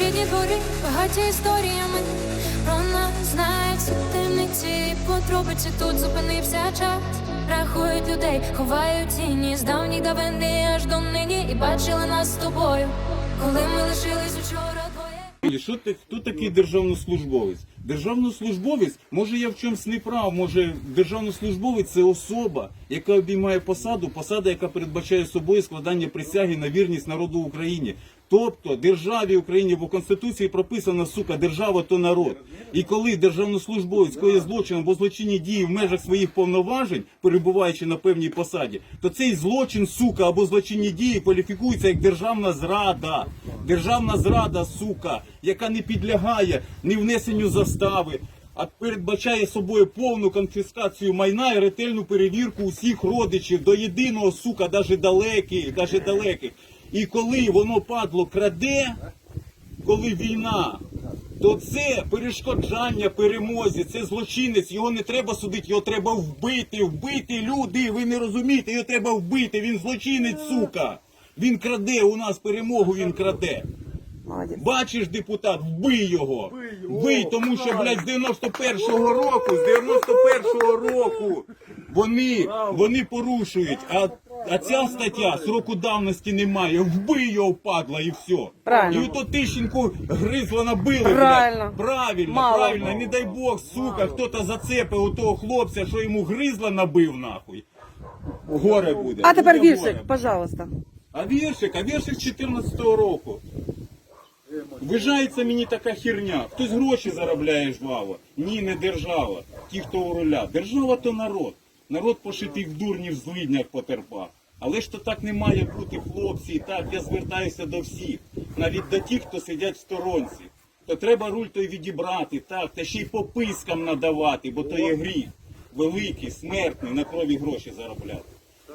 Рідні двори багаті історіями. Про нас знають темниці і подробиці тут зупинився час. Рахують людей, ховають тіні з давніх давини аж до нині і бачили нас з тобою, коли ми лишились учора двоє. Що ти, хто такий державнослужбовець? Державнослужбовець, може я в чомусь не прав, може державнослужбовець це особа, яка обіймає посаду, посада, яка передбачає собою складання присяги на вірність народу Україні. Тобто державі Україні в Конституції прописано, сука, держава то народ. І коли державнослужбовець коє злочин або злочинні дії в межах своїх повноважень, перебуваючи на певній посаді, то цей злочин, сука, або злочинні дії кваліфікуються як державна зрада. Державна зрада, сука, яка не підлягає ні внесенню застави, а передбачає собою повну конфіскацію майна і ретельну перевірку усіх родичів до єдиного, сука, даже далеких, даже далеких. І коли воно падло краде, коли війна, то це перешкоджання перемозі, це злочинець, його не треба судити, його треба вбити, вбити люди, ви не розумієте, його треба вбити, він злочинець, сука. Він краде у нас перемогу, він краде. Молодець. Бачиш, депутат, вбий його. Вбий, тому що, блядь, з 91-го року, з 91-го року вони, вони порушують. А, а ця стаття сроку давності немає. Вбий його, падла, і все. Правильно. І ото Тищенку гризло набили. блядь. Правильно. Правильно, Мало. правильно. Не дай Бог, сука, хто-то зацепив у того хлопця, що йому гризла набив, нахуй. Горе буде. А тепер Буде віршик, пожалуйста. А віршик, а віршик 14-го року. Вважається мені така херня. Хтось гроші заробляє жваво. Ні, не держава. Ті, хто у руля. Держава то народ. Народ пошитих в дурні в злиднях потерпав. Але ж то так не має бути, хлопці. І так я звертаюся до всіх. Навіть до тих, хто сидять в сторонці. То треба руль той відібрати, так, та ще й по пискам надавати, бо то є гріх. Великий, смертний, на крові гроші заробляти.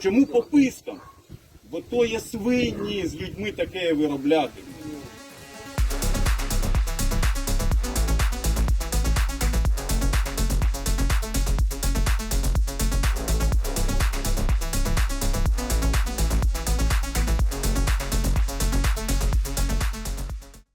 Чому по пискам? Бо то є свині з людьми таке виробляти.